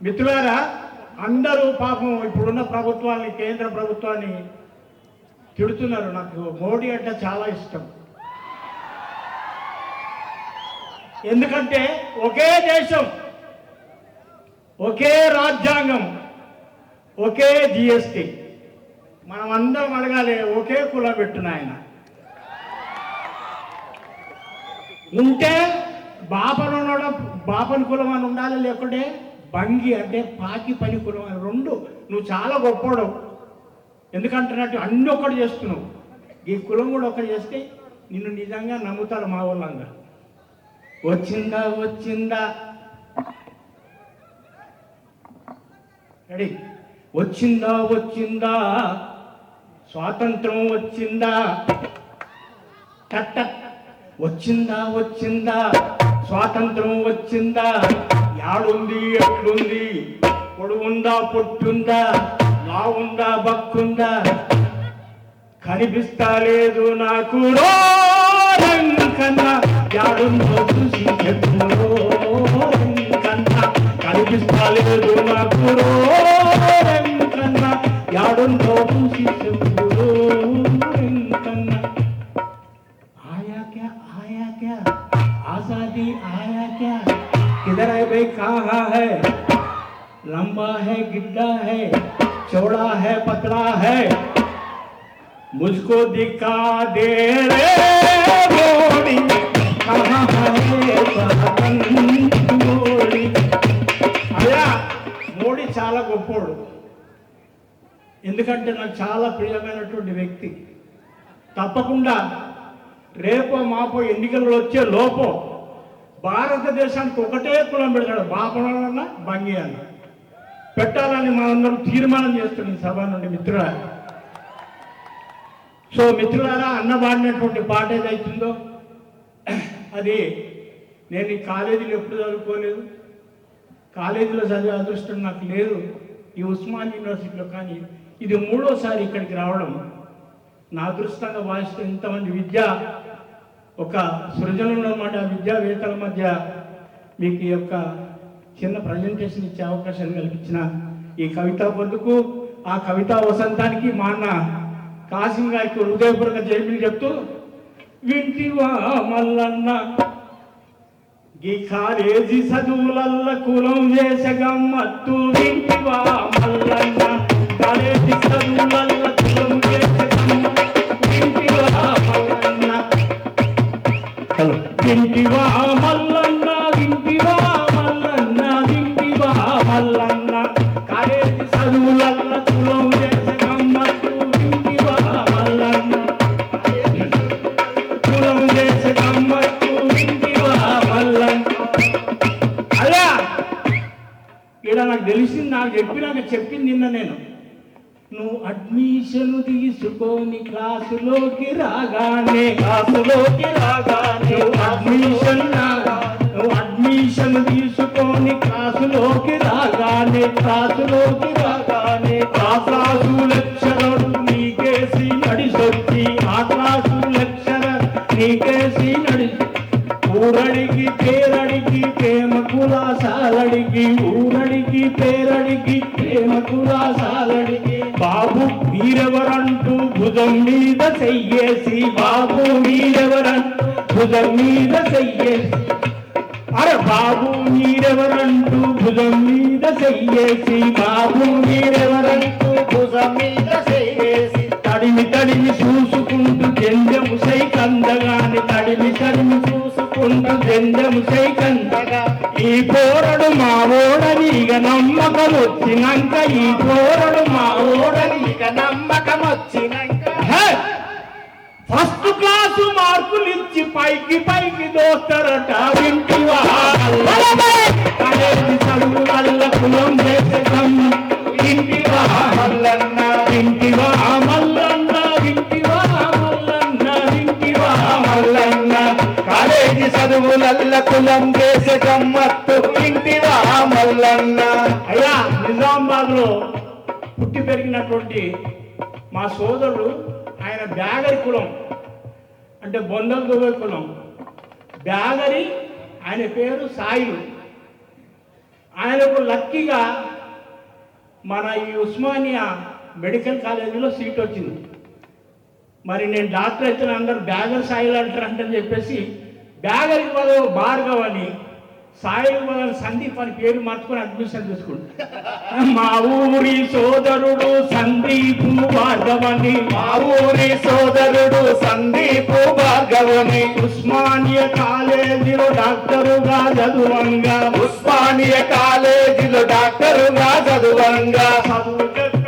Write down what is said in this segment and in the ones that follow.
మిత్రులారా అందరూ పాపం ఇప్పుడున్న ప్రభుత్వాన్ని కేంద్ర ప్రభుత్వాన్ని తిడుతున్నారు. నాకు మోడీ అంటే చాలా ఇష్టం. ఎందుకంటే ఒకే దేశం ఒకే రాజ్యాంగం ఒకే జిఎస్టి మనం అందరం అడగాలి ఒకే కులబెట్టున ఆయన. ఉంటే బాపను బాపను కులం అని ఉండాలి లేకుంటే భంగి అంటే పాకి పని కులం అని రెండు నువ్వు చాలా గొప్పోడు ఎందుకంటున్నట్టు అన్ని ఒక్కటి చేస్తున్నావు. ఈ కులం కూడా ఒకటి చేస్తే నిన్ను నిజంగా నమ్ముతారు మా వాళ్ళందరూ. వచ్చిందా వచ్చిందా? రెడీ. వచ్చిందా వచ్చిందా? స్వాతంత్రం వచ్చిందా? టక్. వచ్చిందా వచ్చిందా? స్వాతంత్రం వచ్చిందా? యాడుంది ఎట్లుంది పొడుగుందా పొట్టుందా లావుందా బక్కుందా? కనిపిస్తా లేదు నాకు. కన్నా యాడుందో చూసి చెప్పులో మోడీ. చాలా గొప్పోడు. ఎందుకంటే నాకు చాలా ప్రియమైనటువంటి వ్యక్తి. తప్పకుండా రేపో మాపో ఎన్నికలు వచ్చే లోపో భారతదేశానికి ఒకటే కులం పెడతాడు. బాపనన్న భంగి అన్న పెట్టాలని మనందరం తీర్మానం చేస్తున్నాం సభ నుండి మిత్రుల సో మిత్రులారా అన్న పాడినటువంటి పాట ఏదైతుందో అది నేను ఈ కాలేజీలో ఎప్పుడు చదువుకోలేదు. కాలేజీలో చదివే అదృష్టం నాకు లేదు. ఈ ఉస్మాన్ యూనివర్సిటీలో కానీ ఇది మూడోసారి ఇక్కడికి రావడం నా అదృష్టంగా భావిస్తూ ఇంతమంది విద్య ఒక సృజనలో మాట విద్యావేత్తల మధ్య మీకు ఈ యొక్క చిన్న ప్రజెంటేషన్ ఇచ్చే అవకాశం కల్పించిన ఈ కవితా పొందుకు ఆ కవితా వసంతానికి మా అన్న కాసిం గారికి హృదయపూర్వక జైబీలు చెప్తూ వింటివా మల్లన్న ఈ కాలేజీ చదువులల్ల కులం వేసగమ్మత్తు వింటివా మల్లన్న కాలేజీ చదువులల్ల కులం వింటివా మల్లన్న వింటివా నాకు తెలిసింది నాకు చెప్పినాక చెప్పింది నిన్న నేను. నువ్వు అడ్మిషన్ తీసుకొని క్లాసులోకి రాగానే క్లాసులోకి రాగానే అడ్మిషన్ నువ్వు అడ్మిషన్ తీసుకొని క్లాసులోకి రాగానే క్లాసులోకి రాగానే ఆ క్లాసు లెక్చరర్ నీకేసి నడిసొచ్చి ఆ క్లాసు లెక్చరర్ నీకేసి నడిచి ఊరడికి పేరడికి కులాసాలడికి ఊరడికి పేరడికి ప్రేమ కులాసాలడికి బాబు మీరెవరంటూ భుజం మీద చెయ్యేసి బాబు మీరెవరంటూ భుజం మీద చెయ్యేసి. అరే బాబు మీరెవరంటూ భుజం మీద చెయ్యేసి బాబు మీరెవరంటూ భుజం మీద చెయ్యేసి. తడిమి తడిమి చూసుకుంటూ జంజము సై కందగాని తడిమి తడిమి చూసుకుంటూ జంజము సై కందగా ఈ పోరడు మా ఓడని ఇక నమ్మకం వచ్చినాక ఈ పోరడు మా ఓడని ఇక నమ్మకం వచ్చినాక ఫస్ట్ క్లాసు మార్కులు ఇచ్చి పైకి పైకి దోస్తారట వింటివా? పుట్టి మా సోదరుడు ఆయన బ్యాగరి కులం. అంటే బొందల దుబాయ్ కులం. బ్యాగరి ఆయన పేరు సాయిలు. ఆయనకు లక్కీగా మన ఈ ఉస్మానియా మెడికల్ కాలేజీలో సీట్ వచ్చింది. మరి నేను డాక్టర్ అయితే అందరు బ్యాగర్ సాయిలు అంటారు చెప్పేసి బ్యాగరికి ఇవ్వదు భార్గవ్ అని సాయిల్ సందీప్ అని పేరు మార్చుకొని అడ్మిషన్ తీసుకుంటా మా ఊరి సోదరుడు సందీప్ భార్గవ్ అని మా ఊరి సోదరుడు సందీపు భార్గవుని. ఉస్మానియా కాలేజీలో డాక్టరుగా చదువంగా. ఉస్మానియ కాలేజీలో డాక్టరుగా చదువంగా. చదువు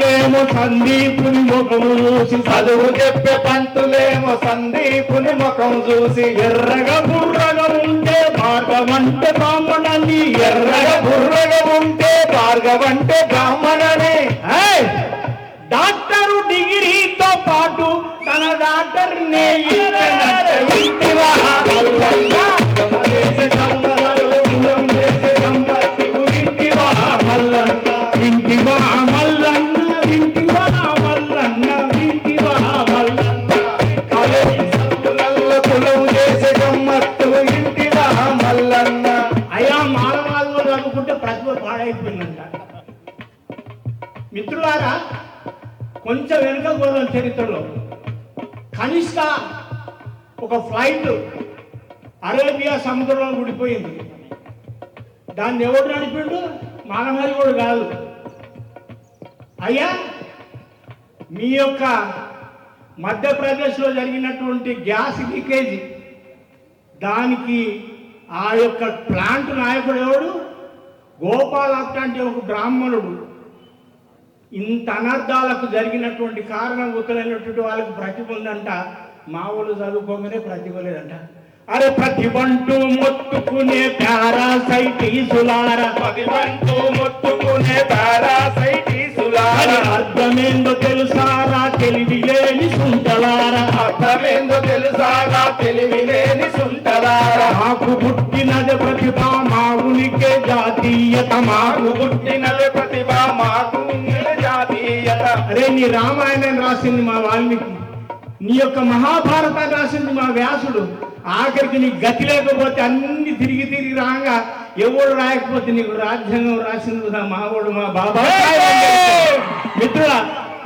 పంతులేమో సందీపుని ముఖం చూసి చదువు చెప్పే పంతులేమో సందీపుని ముఖం చూసి ఎర్రగా బుర్రగా ఉంటే భార్గవంటే బ్రాహ్మణాన్ని ఎర్రగా బుర్రగా ఫ్లైట్ అరేబియా సముద్రంలో గుడిపోయింది దాన్ని ఎవడు నడిపిండు? మానవారి కూడా కాదు. అయ్యా మీ యొక్క మధ్యప్రదేశ్లో జరిగినటువంటి గ్యాస్ లీకేజ్ దానికి ఆ యొక్క ప్లాంట్ నాయకుడు ఎవడు? గోపాలప్ట అంటే ఒక బ్రాహ్మణుడు. ఇంత అనర్థాలకు జరిగినటువంటి కారణం వాళ్ళకి వాళ్ళకు ఉందంట మా వాళ్ళు చదువుకోగానే ప్రతిభ లేదంట అరే ప్రతిభంటూ మొత్తుకునే పారాసైటీసులారా పదివంటూ ముట్టుకునే పారాసైటీసులార అర్థమేందో తెలుసారా తెలివి లేని సుంటలారా. అర్థమేందో తెలుసాగా తెలివి లేని సుంటలార. మాకు పుట్టినది ప్రతిభ మా ఉనికి జాతీయత. మాకు పుట్టినది ప్రతిభ మాకు జాతీయత. అరే నీ రామాయణం రాసింది మా వాల్మీకి. నీ యొక్క మహాభారతాన్ని రాసింది మా వ్యాసుడు. ఆఖరికి నీ గతి లేకపోతే అన్ని తిరిగి తిరిగి రాగా ఎవడు రాయకపోతే నీకు రాజ్యాంగం రాసింది కదా మావాడు మా బాబా. మిత్రుల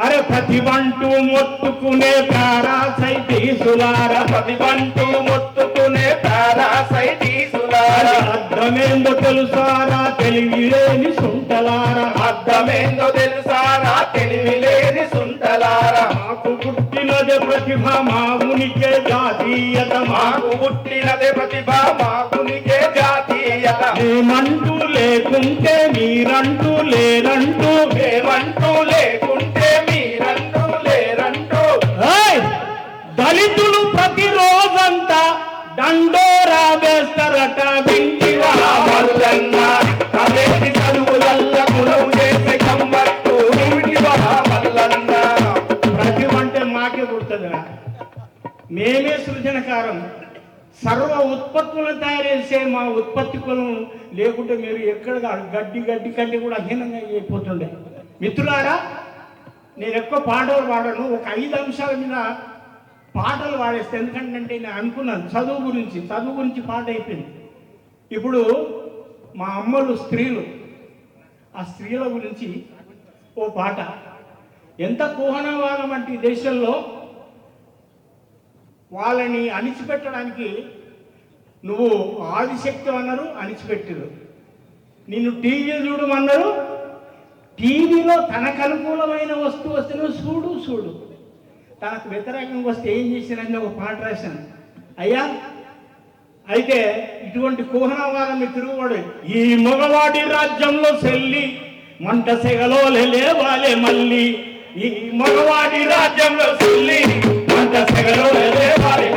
అరే ప్రతిబంటూ మొత్తుకునే పారాసైటీసులారా ప్రతిబంటూ ముట్టుకునే పారాసైటీసులార అర్థమేందో తెలుసారా తెలివిలేని సుంటలారా. అర్థమేందో తెలుసారా తెలివిలే ప్రతిభ మా ఉనికి జాతీయత. మాకు పుట్టినది ప్రతిభ మాకునికే జాతీయత. మేమంటూ లేకుంటే మీరంటూ లేరంటూ. మేమంటూ లేకుంటే మీరంటూ లేరంటూ! దళితులు ప్రతిరోజంతా దండోరా వేస్తారట వింటివా. మల్లన్న అంటే మాకే పుడుతుందిరా మేమే సృజనకారం. సర్వ ఉత్పత్తులను తయారు చేసే మా ఉత్పత్తి కులం లేకుంటే మీరు ఎక్కడ గడ్డి గడ్డి కంటే కూడా అహీనంగా అయిపోతుండే. మిత్రులారా నేను ఎక్కువ పాటలు పాడను. ఒక ఐదు అంశాల మీద పాటలు పాడేస్తే ఎందుకంటే నేను అనుకున్నాను. చదువు గురించి చదువు గురించి పాట అయిపోయింది. ఇప్పుడు మా అమ్మలు స్త్రీలు ఆ స్త్రీల గురించి ఓ పాట. ఎంత కుహనవాదం అంటే ఈ దేశంలో వాళ్ళని అణిచిపెట్టడానికి నువ్వు ఆదిశక్తి అన్నారు అణిచిపెట్టారు. నిన్ను టీవీలు చూడమన్నారు టీవీలో తనకు అనుకూలమైన వస్తువు వస్తే నువ్వు చూడు చూడు. తనకు వ్యతిరేకంగా వస్తే ఏం చేసినని ఒక పాట రాశాను. అయ్యా అయితే ఇటువంటి కుహనవాదం తిరుగుబడి ఈ మొగవాడి రాజ్యంలో చెల్లి మంట సెగలో లేవాలే మళ్ళీ. ఈ మగవాడి రాజ్యంలో సెల్లి మంట సెగలో లేవాలే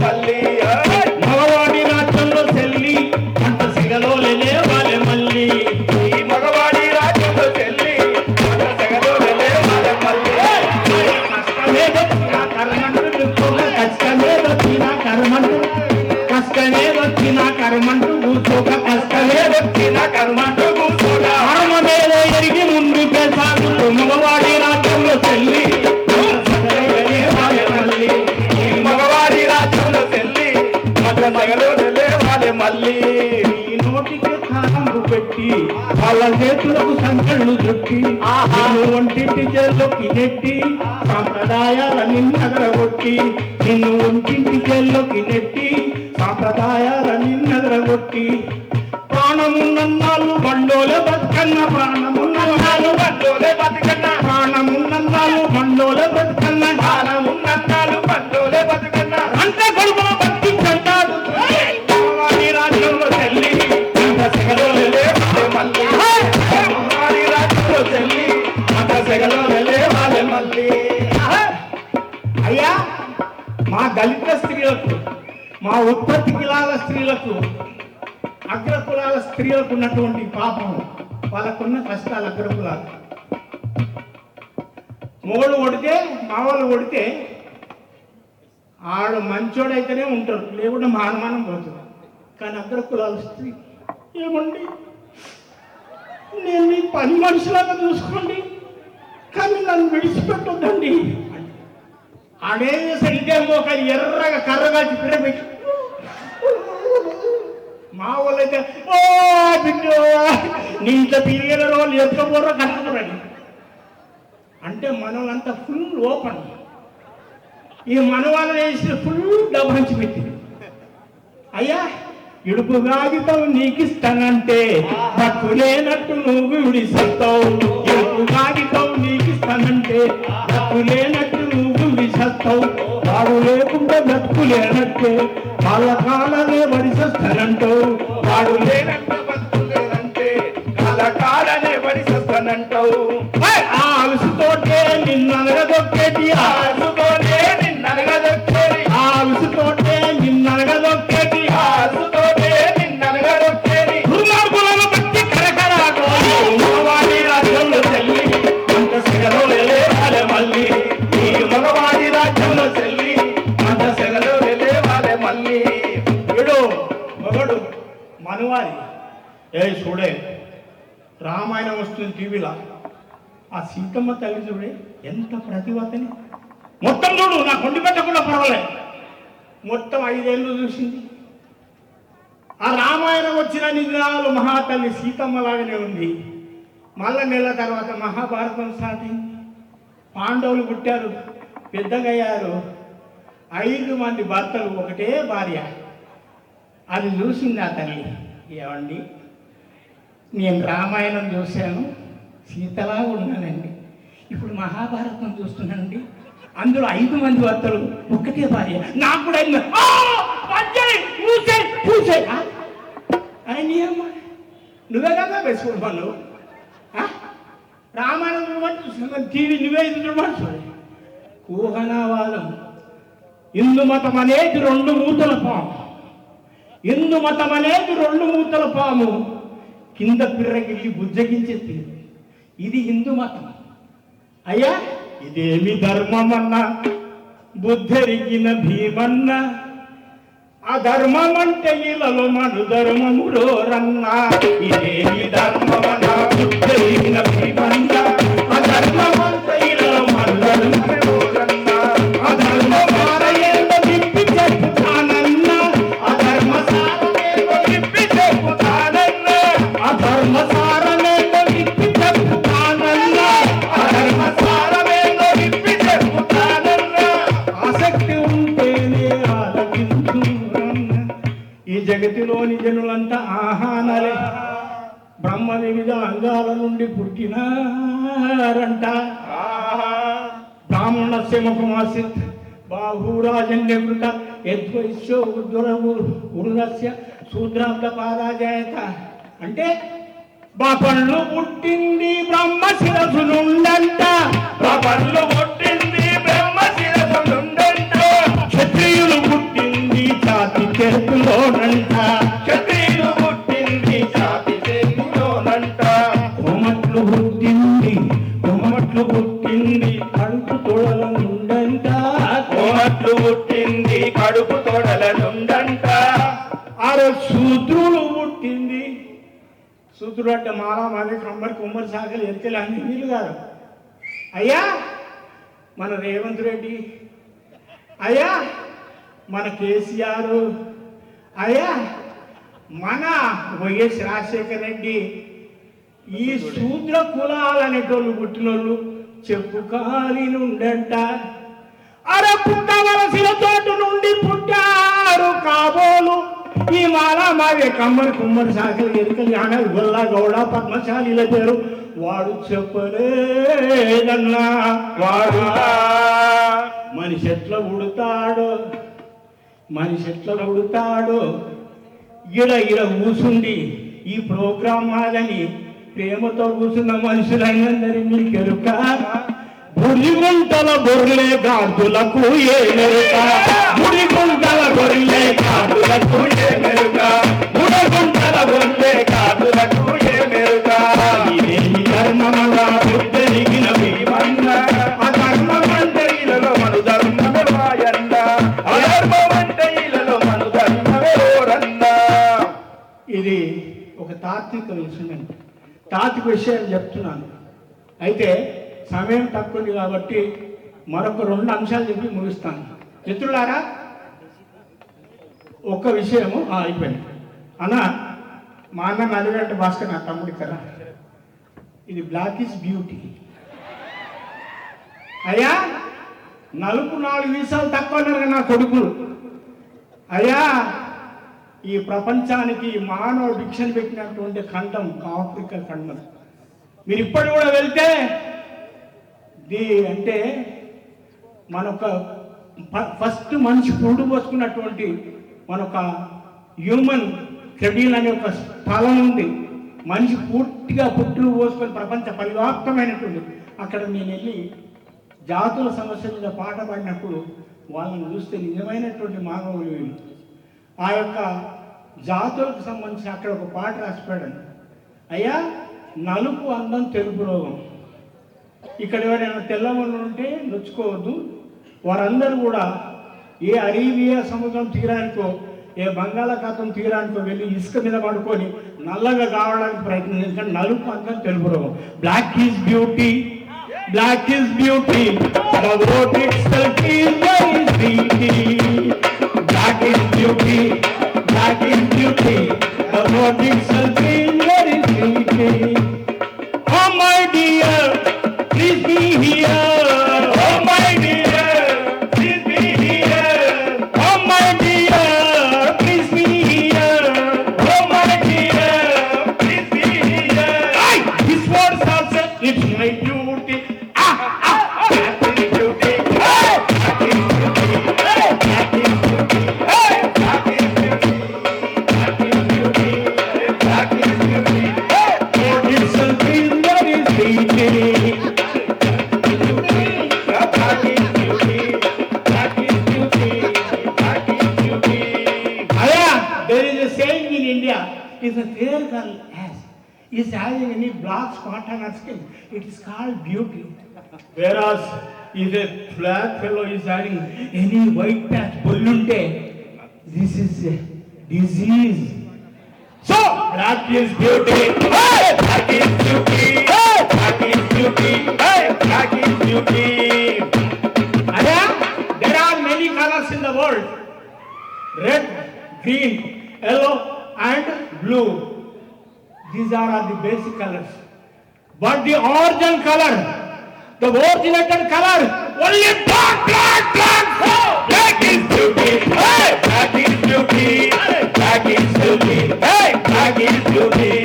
చుట్టి వంటి ఒంటింటి చేల్లోకి నెట్టి సాంప్రదాయాలని నగరగొట్టి. నిన్ను ఒంటింటి చేల్లోకి నెట్టి సాంప్రదాయాలని నగరగొట్టి. ప్రాణమున్నన్నాళ్ళు బండోలే బతుకన్న ప్రాణమున్నన్నాళ్ళు బండోలే బతుకన్న ఉన్నటువంటి పాపం వాళ్ళకున్న కష్టాలు అగ్ర కులాలు మొగలు కొడితే మావాళ్ళు కొడితే ఆడు మంచోడైతేనే ఉంటారు లేకుంటే మానమానం పోతుంది. కానీ అగ్ర కులాలు స్త్రీ ఏమండి? నేను మీ పని మనుషులాగా చూసుకోండి కానీ నన్ను విడిచిపెట్టొద్దండి. ఆడే సరిగ్గా ఒక ఎర్రగా కర్రగా చిత్రపెట్టి మా వాళ్ళైతే ఓ బిడ్డో నీ ఇంట్లో తిరిగిన రోజులు ఎత్తుకపోరో కష్టపడండి. అంటే మనలంతా ఫుల్ ఓపెన్ ఈ మనవాళ్ళు వేసిన ఫుల్ డబ్బు హంచి పెట్టింది అయ్యా ఇడుపు కాగితం నీకు ఇస్తానంటే తప్పు లేనట్టు నువ్వు విడిసత్తావు ఇడుపు కాగితం నీకు ఇస్తానంటే తప్పు లేనట్టు నువ్వు లేకుండా బ్రతుకు లేనట్టే వాళ్ళ కాలనే వడిసొస్తానంటావు వాడు వాడు లేనంత బతుకులేదంటే కలకాలనే వడిసొస్తానంటావు ఆ నిన్న నిన్ననగదొక్కేటి ఆ చూడే రామాయణం వస్తుంది టీవీలో ఆ సీతమ్మ తల్లి చూడే ఎంత ప్రతివతని మొత్తం చూడు నా కొండి పెట్టకుండా పర్వాలేదు. మొత్తం ఐదేళ్ళు చూసింది. ఆ రామాయణం వచ్చిన నిజాలు మహాతల్లి సీతమ్మ లాగానే ఉంది. మళ్ళా నెల తర్వాత మహాభారతం స్టార్ట్ అయింది పాండవులు పుట్టారు పెద్దగా అయ్యారు. ఐదు మంది భర్తలు ఒకటే భార్య. అది చూసింది ఆ తల్లి? ఏమండి? నేను రామాయణం చూశాను. సీతలా ఉన్నానండి. ఇప్పుడు మహాభారతం చూస్తున్నానండి. అందులో ఐదు మంది భర్తలు ఒక్కటే భార్య. నాకు కూడా అయింది. ఆ! పంచేయ్! పూసేయ్! నువ్వే కదా వేసుకుంటున్నావు రామాయణం చూడమని టీవీ నువ్వే ఊహనావాదం. మతం అనేది రెండు మూతల పాము. హిందు మతం అనేది రెండు మూతల పాము. కింద పిర్రగిల్లి బుజ్జగించేది ఇది హిందూ మతం. అయ్యా ఇదేమి ధర్మమన్నా? బుద్ధరిగిన భీమన్న? ఆ ధర్మం అంటే ఇలలో మను ధర్మములో రన్నా ఇదేమి ధర్మమన్న? బుద్ధెరిగిన ఉద్వరవు ఉరుదస్య శూద్రాబ్ద పారాజాయత అంటే బాపళ్ళు పుట్టింది బ్రహ్మ శిరసు నుండంట. బాబర్లు పుట్టింది బ్రహ్మ శిరసుండంట క్షత్రియులు పుట్టింది జాతి చేతులోనంట శూద్రుడు అంటే మాలా మాది కమ్మరి కుమ్మరి సాగలు ఎరికలు అన్ని వీళ్ళు కాదు. అయ్యా మన రేవంత్ రెడ్డి అయ్యా మన కేసీఆర్ అయ్యా మన వైఎస్ రాజశేఖర రెడ్డి ఈ శూద్ర కులాలు అనేటోళ్ళు పుట్టినోళ్ళు చెప్పు కాలి నుండంట. అర పుట్టవలసిన తోట నుండి పుట్టారు కాబోలు. ఈ మాల మావే కమ్మరి కుమ్మరి శాఖలు ఎరుకలు ఆమె గొల్లా గౌడ పద్మశాలిల పేరు. వాడు చెప్పలేదన్నా. వాడు మనిషి ఎట్లా ఉడతాడో? మనిషి ఎట్లా ఉడతాడో? ఇడ ఇడ కూసుండి ఈ ప్రోగ్రాం మాదని ప్రేమతో కూర్చున్న మనుషులైనందరి నీకెరుక గుడిగుంటల గొర్రె గాడులకు ఏ మెరుక? గుడిగుంటల గొర్రె గాడులకు ఏ మెరుక? గుడగుంటల గొర్రె గాడులకు ఏ మెరుక? ఇదేమి ధర్మమగా పెద్దరిగిన భీమన్న. ఆ ధర్మమంటే ఇలలో మను ధర్మమే వాయండ అధర్మమంటే ఇలలో మను ధర్మమే ఓరన్న. ఇది ఒక తాత్విక విషయం అండి. తాత్విక విషయం చెప్తున్నాను. అయితే సమయం తక్కువ ఉంది కాబట్టి మరొక రెండు అంశాలు చెప్పి ముగిస్తాను. మిత్రులారా ఒక్క విషయము అయిపోయింది. అన్న మా అన్న నలుగంట భాస్కర్ నా తమ్ముడి కదా ఇది బ్లాక్ ఇస్ బ్యూటీ అయ్యా నలుపు నాలుగు వీసాలు తక్కువ ఉన్నారు నా కొడుకులు అయ్యా ఈ ప్రపంచానికి మానవ భిక్షను పెట్టినటువంటి ఖండం ఆఫ్రికా ఖండం. మీరు ఇప్పటి కూడా వెళ్తే ది అంటే మనొక ఫ- ఫస్ట్ మనిషి పురుడు పోసుకున్నటువంటి మనొక హ్యూమన్ క్రెడిల్ అనే ఒక స్థలం ఉంది. మనిషి పూర్తిగా పుట్టులు పోసుకొని ప్రపంచ పరివ్యాప్తమైనటువంటి అక్కడ నేను వెళ్ళి జాతుల సమస్య మీద పాట పాడినప్పుడు వాళ్ళని చూస్తే నిజమైనటువంటి మానవులు వీళ్ళు. ఆ యొక్క జాతులకు సంబంధించి అక్కడ ఒక పాట రాసిపోయాడు అయ్యా నలుపు అందం తెలుపు రోగం ఇక్కడ ఎవరైనా తెల్లవాళ్ళు ఉంటే నొచ్చుకోవద్దు. వారందరూ కూడా ఏ అరేబియా సముద్రం తీరానికో ఏ బంగాళాఖాతం తీరానికో వెళ్ళి ఇసుక మీద పడుకొని నల్లగా కావడానికి ప్రయత్నం నలుపు అందరం తెలుపు రోగం. Black is beauty black is beauty black is beauty black is beauty fair girl has, is having any black spot on her skin, it is called beauty. Whereas if a black fellow is having any white patch, bullunte, this is a disease. So, black is beauty. Hey, black is beauty. Hey, black is beauty. Hey, black is beauty. Aya, there are many colors in the world. red, green, yellow, and blue. These are the basic colors. But the origin color, the originated color, only black, black, black. Oh, black is beauty. Hey, black is beauty. Black is beauty. Hey, black is beauty.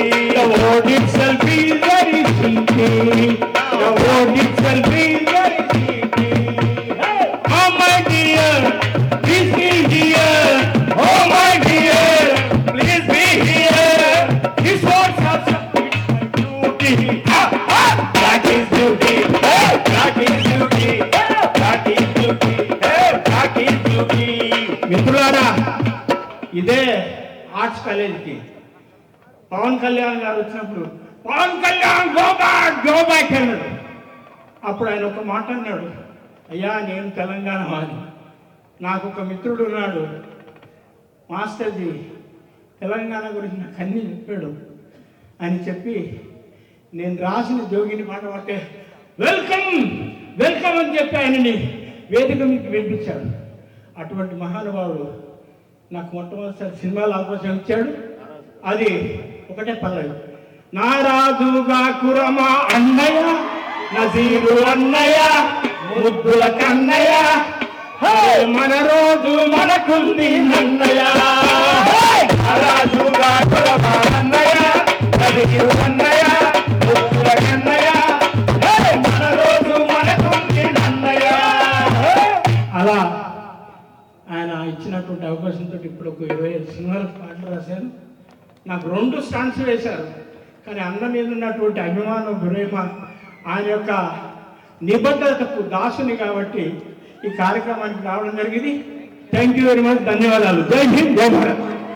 మిత్రులారా ఇదే arts కాలేజీకి. పవన్ కళ్యాణ్ గారు వచ్చినప్పుడు Pawan Kalyan go back go back అన్నాడు అప్పుడు ఆయన ఒక మాట అన్నాడు అయ్యా నేను తెలంగాణ వాడి నాకు ఒక మిత్రుడు ఉన్నాడు మాస్టర్జీ. తెలంగాణ గురించి నాకు అన్నీ చెప్పాడు. అని చెప్పి నేను రాసిన జోగిని పాట పట్టే వెల్కమ్ వెల్కమ్ అని చెప్పి ఆయనని వేదిక మీకు వినిపించాడు. అటువంటి మహానుభావుడు నాకు మొట్టమొదటిసారి సినిమాలు అవకాశం ఇచ్చాడు. అది ఒకటే పల్లవి నారాజుగా కురమా అన్నయ్య నజీరు అన్నయ్య ముద్దుల కన్నయ్య మన రోజు మనకుంది నన్నయ్య. రాజుగా కులమా అన్నయ్య నదిగిరు అన్నయ్య ముక్కుల కన్నయ్య. ఆయన అవకాశంతో ఇప్పుడు ఒక ఇరవై ఐదు సినిమాలకు పాటలు రాశాను నాకు రెండు స్టాండ్స్ వేశారు. కానీ అన్న మీద ఉన్నటువంటి అభిమానం ప్రేమ ఆయన యొక్క నిబద్ధతకు దాసుని కాబట్టి ఈ కార్యక్రమానికి రావడం జరిగింది. థ్యాంక్ యూ వెరీ మచ్ ధన్యవాదాలు. జై హింద్ జై భారత్.